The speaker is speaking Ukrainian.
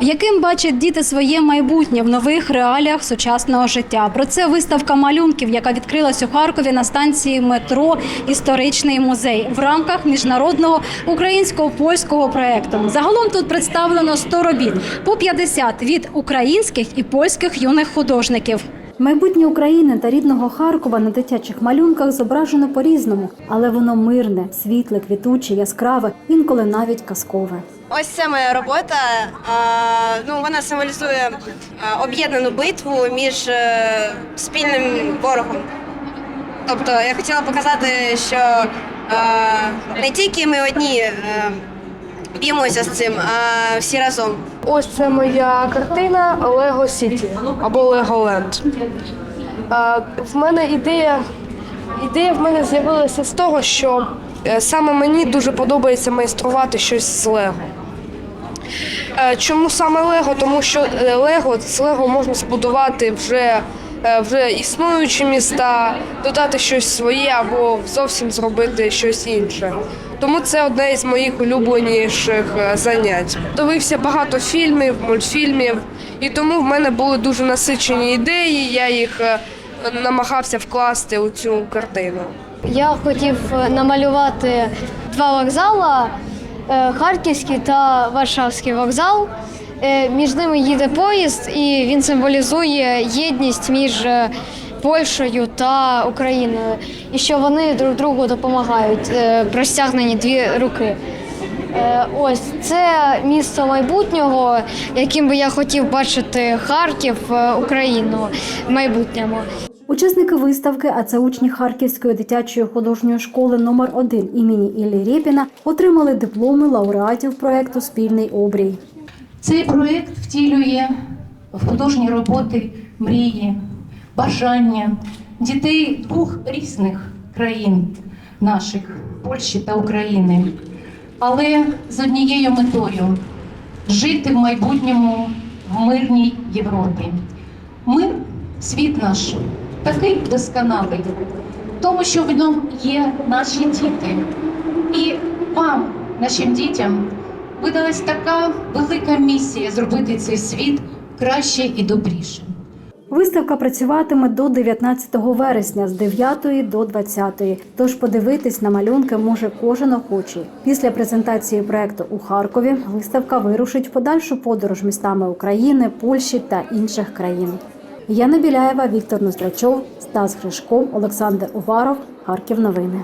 Яким бачать діти своє майбутнє в нових реаліях сучасного життя? Про це виставка малюнків, яка відкрилась у Харкові на станції метро Історичний музей в рамках міжнародного українсько-польського проекту. Загалом тут представлено 100 робіт по 50 від українських і польських юних художників. Майбутнє України та рідного Харкова на дитячих малюнках зображено по-різному, але воно мирне, світле, квітуче, яскраве, інколи навіть казкове. Ось це моя робота. Ну, вона символізує об'єднану битву між е, спільним ворогом. Тобто я хотіла показати, що е, не тільки ми одні е, б'ємося з цим, а всі разом. Ось це моя картина Лего Сіті або Леголенд. В мене ідея, ідея в мене з'явилася з того, що е, саме мені дуже подобається майструвати щось з Лего. Е, Чому саме Лего? Тому що е, Лего з Лего можна збудувати вже, вже існуючі міста, додати щось своє або зовсім зробити щось інше. Тому це одне із моїх улюбленіших е, занять. Дивився багато фільмів, мультфільмів, і тому в мене були дуже насичені ідеї. Я їх е, намагався вкласти у цю картину. Я хотів е, намалювати два вокзали е, Харківський та Варшавський вокзал. Е, Між ними їде поїзд, і він символізує єдність між е, Польщею та Україною, і що вони друг другу допомагають, е, простягнені дві руки. Ось це місто майбутнього, яким би я хотів бачити Харків, Україну в майбутньому. Учасники виставки, а це учні Харківської дитячої художньої школи номер 1 імені Іллі Рєпіна, отримали дипломи лауреатів проекту Спільний обрій. Цей проєкт втілює в художні роботи мрії, бажання дітей двох різних країн наших Польщі та України, але з однією метою жити в майбутньому в мирній Європі. Мир, світ наш такий досконалий, тому, що в ньому є наші діти. І вам, нашим дітям, видалась така велика місія зробити цей світ краще і добрішим. Виставка працюватиме до 19 вересня з 9 до 20. Тож подивитись на малюнки може кожен охочий. Після презентації проекту у Харкові виставка вирушить подальшу подорож містами України, Польщі та інших країн. Яна Біляєва, Віктор Ноздрачов, Стас Гришко, Олександр Уваров. Харків новини.